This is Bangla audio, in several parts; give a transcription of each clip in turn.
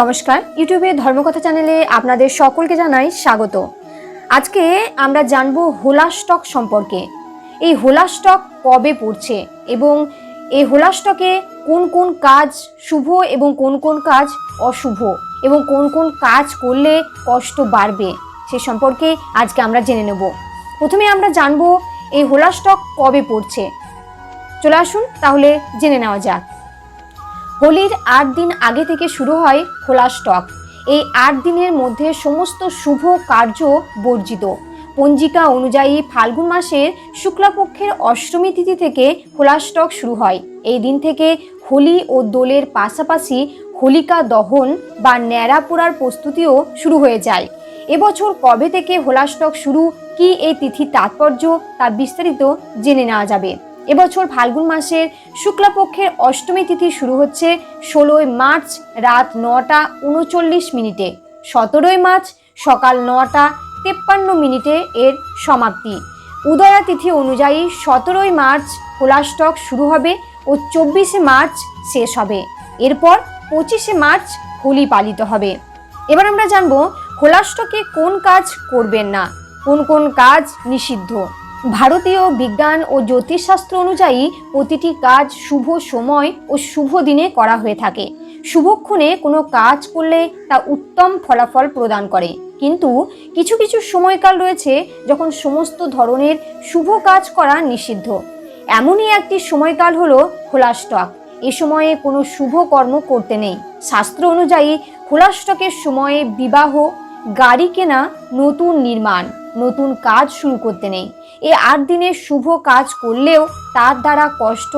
নমস্কার। ইউটিউবে ধর্মকথা চ্যানেলে আপনাদের সকলকে জানাই স্বাগত। আজকে আমরা জানব হোলা স্টক সম্পর্কে। এই হোলা স্টক কবে পড়ছে এবং এই হোলা স্টকে কোন কোন কাজ শুভ এবং কোন কোন কাজ অশুভ এবং কোন কোন কাজ করলে কষ্ট বাড়বে সে সম্পর্কে আজকে আমরা জেনে নেব। প্রথমে আমরা জানব এই হোলা স্টক কবে পড়ছে। চলে আসুন, তাহলে জেনে নেওয়া যাক। হোলির আট দিন আগে থেকে শুরু হয় খোলা স্টক। এই আট দিনের মধ্যে সমস্ত শুভ কার্য বর্জিত। পঞ্জিকা অনুযায়ী ফাল্গুন মাসের শুক্লাপক্ষের অষ্টমী তিথি থেকে খোলা স্টক শুরু হয়। এই দিন থেকে হোলি ও দোলের পাশাপাশি হোলিকা দহন বা ন্যাড়া পোড়ার প্রস্তুতিও শুরু হয়ে যায়। এবছর কবে থেকে হোলা স্টক শুরু, কি এই তিথির তাৎপর্য, তা বিস্তারিত জেনে নেওয়া যাবে। এবছর ফাল্গুন মাসের শুক্লাপক্ষের অষ্টমী তিথি শুরু হচ্ছে ষোলোই মার্চ রাত নটা উনচল্লিশ মিনিটে। সতেরোই মার্চ সকাল নটা তেপ্পান্ন মিনিটে এর সমাপ্তি। উদয়া তিথি অনুযায়ী সতেরোই মার্চ হোলা স্টক শুরু হবে ও চব্বিশে মার্চ শেষ হবে। এরপর পঁচিশে মার্চ হোলি পালিত হবে। এবার আমরা জানব হোলা স্টকে কোন কাজ করবেন না? কোন কোন কাজ নিষিদ্ধ? ভারতীয় বিজ্ঞান ও জ্যোতিষশাস্ত্র অনুযায়ী প্রতিটি কাজ শুভ সময় ও শুভ দিনে করা হয়ে থাকে। শুভক্ষণে কোনো কাজ করলে তা উত্তম ফলাফল প্রদান করে। কিন্তু কিছু কিছু সময়কাল রয়েছে যখন সমস্ত ধরনের শুভ কাজ করা নিষিদ্ধ। এমনই একটি সময়কাল হলো খোলা স্টক। এ সময়ে কোনো শুভ কর্ম করতে নেই। শাস্ত্র অনুযায়ী খোলা স্টকের সময়ে বিবাহ, গাড়ি কেনা, নতুন নির্মাণ। নতুন কাজ শুরু করতে নেই। এই আট দিনে শুভ কাজ করলেও তার দ্বারা কষ্ট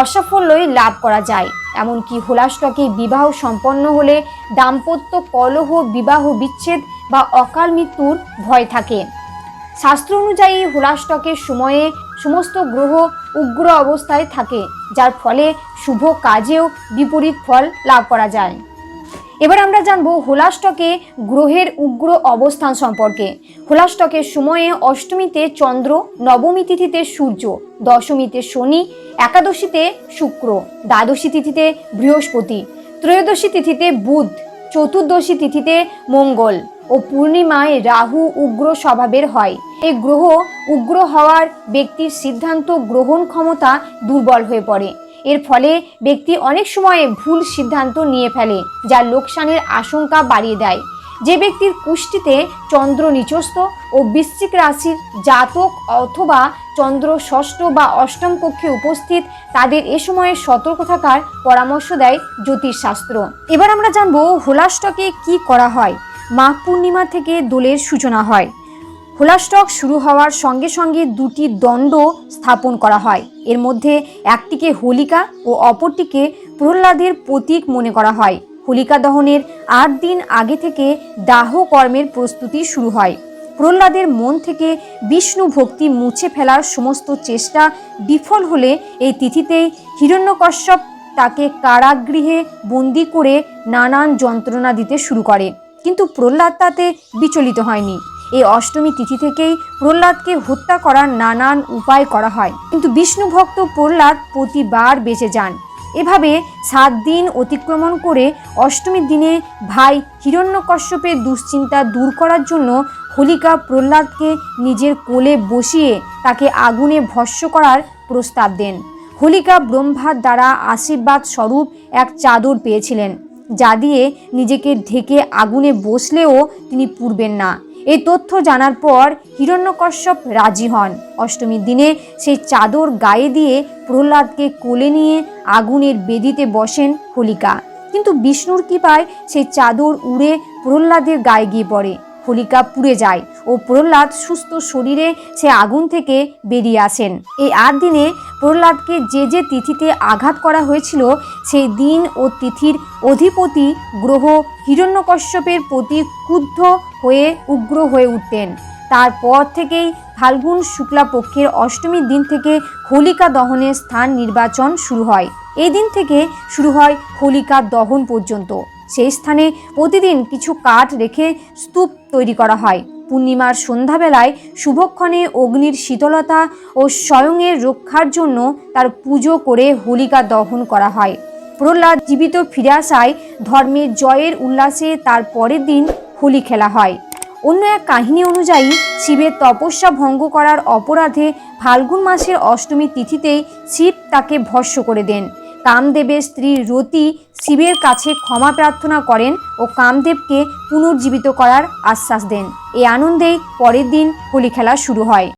অসাফল্যই লাভ করা যায়। এমনকি হোলা স্টকে বিবাহ সম্পন্ন হলে দাম্পত্য কলহ, বিবাহ বিচ্ছেদ বা অকাল মৃত্যুর ভয় থাকে। শাস্ত্র অনুযায়ী হোলা স্টকের সময়ে সমস্ত গ্রহ উগ্র অবস্থায় থাকে, যার ফলে শুভ কাজেও বিপরীত ফল লাভ করা যায়। এবার আমরা জানব হোলা স্টকে গ্রহের উগ্র অবস্থান সম্পর্কে। হোলা স্টকের সময়ে অষ্টমীতে চন্দ্র, নবমী তিথিতে সূর্য, দশমীতে শনি, একাদশীতে শুক্র, দ্বাদশী তিথিতে বৃহস্পতি, ত্রয়োদশী তিথিতে বুধ, চতুর্দশী তিথিতে মঙ্গল ও পূর্ণিমায় রাহু উগ্র স্বভাবের হয়। এই গ্রহ উগ্র হওয়ার ব্যক্তির সিদ্ধান্ত গ্রহণ ক্ষমতা দুর্বল হয়ে পড়ে। এর ফলে ব্যক্তি অনেক সময় ভুল সিদ্ধান্ত নিয়ে ফেলে, যা লোকসানের আশঙ্কা বাড়িয়ে দেয়। যে ব্যক্তির কুষ্টিতে চন্দ্র নিচস্থ ও বৃশ্চিক রাশির জাতক অথবা চন্দ্র ষষ্ঠ বা অষ্টম কক্ষে উপস্থিত, তাদের এ সময়ে সতর্ক থাকার পরামর্শ দেয় জ্যোতিষশাস্ত্র। এবার আমরা জানব হোলাস্টকে কি করা হয়? মাঘ পূর্ণিমা থেকে দোলের সূচনা হয়। হোলা স্টক শুরু হওয়ার সঙ্গে সঙ্গে দুটি দণ্ড স্থাপন করা হয়। এর মধ্যে একটিকে হোলিকা ও অপরটিকে প্রহ্লাদের প্রতীক মনে করা হয়। হোলিকা দহনের আট দিন আগে থেকে দাহ কর্মের প্রস্তুতি শুরু হয়। প্রহ্লাদের মন থেকে বিষ্ণু ভক্তি মুছে ফেলার সমস্ত চেষ্টা বিফল হলে এই তিথিতেই হিরণ্যকশ্যপ তাকে কারাগৃহে বন্দি করে নানান যন্ত্রণা দিতে শুরু করে। কিন্তু প্রহ্লাদ তাতে বিচলিত হয়নি। এই অষ্টমী তিথি থেকেই প্রহ্লাদকে হত্যা করার নানান উপায় করা হয়। কিন্তু বিষ্ণু ভক্ত প্রহ্লাদ প্রতিবার বেঁচে যান। এভাবে সাত দিন অতিক্রমণ করে অষ্টমীর দিনে ভাই হিরণ্যকশ্যপের দুশ্চিন্তা দূর করার জন্য হোলিকা প্রহ্লাদকে নিজের কোলে বসিয়ে তাকে আগুনে ভস্য করার প্রস্তাব দেন। হোলিকা ব্রহ্মার দ্বারা আশীর্বাদ স্বরূপ এক চাদর পেয়েছিলেন, যা দিয়ে নিজেকে ঢেকে আগুনে বসলেও তিনি পুড়বেন না। এই তথ্য জানার পর হিরণ্যকশ্যপ রাজি হন। অষ্টমীর দিনে সেই চাদর গায়ে দিয়ে প্রহ্লাদকে কোলে নিয়ে আগুনের বেদিতে বসেন হোলিকা। কিন্তু বিষ্ণুর কৃপায় সেই চাদর উড়ে প্রহ্লাদের গায়ে গিয়ে পড়ে। হোলিকা পুড়ে যায় ও প্রহ্লাদ সুস্থ শরীরে সে আগুন থেকে বেরিয়ে আসেন। এই আট দিনে প্রহ্লাদকে যে যে তিথিতে আঘাত করা হয়েছিল, সেই দিন ও তিথির অধিপতি গ্রহ হিরণ্যকশ্যপের প্রতি ক্রুদ্ধ হয়ে উগ্র হয়ে উঠতেন। তারপর থেকেই ফাল্গুন শুক্লা পক্ষের অষ্টমীর দিন থেকে হোলিকা দহনের স্থান নির্বাচন শুরু হয়। এই দিন থেকে শুরু হয় হোলিকা দহন পর্যন্ত। সেই স্থানে প্রতিদিন কিছু কাঠ রেখে স্তূপ তৈরি করা হয়। পূর্ণিমার সন্ধ্যাবেলায় শুভক্ষণে অগ্নির শীতলতা ও স্বয়ংয়ের রক্ষার জন্য তার পুজো করে হোলিকা দহন করা হয়। প্রহ্লাদ জীবিত ফিরে আসায় ধর্মের জয়ের উল্লাসে তার পরের দিন হোলি খেলা হয়। অন্য এক কাহিনী অনুযায়ী, শিবের তপস্যা ভঙ্গ করার অপরাধে ফাল্গুন মাসের অষ্টমী তিথিতেই শিব তাকে ভস্য করে দেন। কামদেবের স্ত্রী রতি শিবের কাছে ক্ষমা প্রার্থনা করেন ও কামদেবকে পুনর্জীবিত করার আশ্বাস দেন। এই আনন্দেই পরের দিন হোলি খেলা শুরু হয়।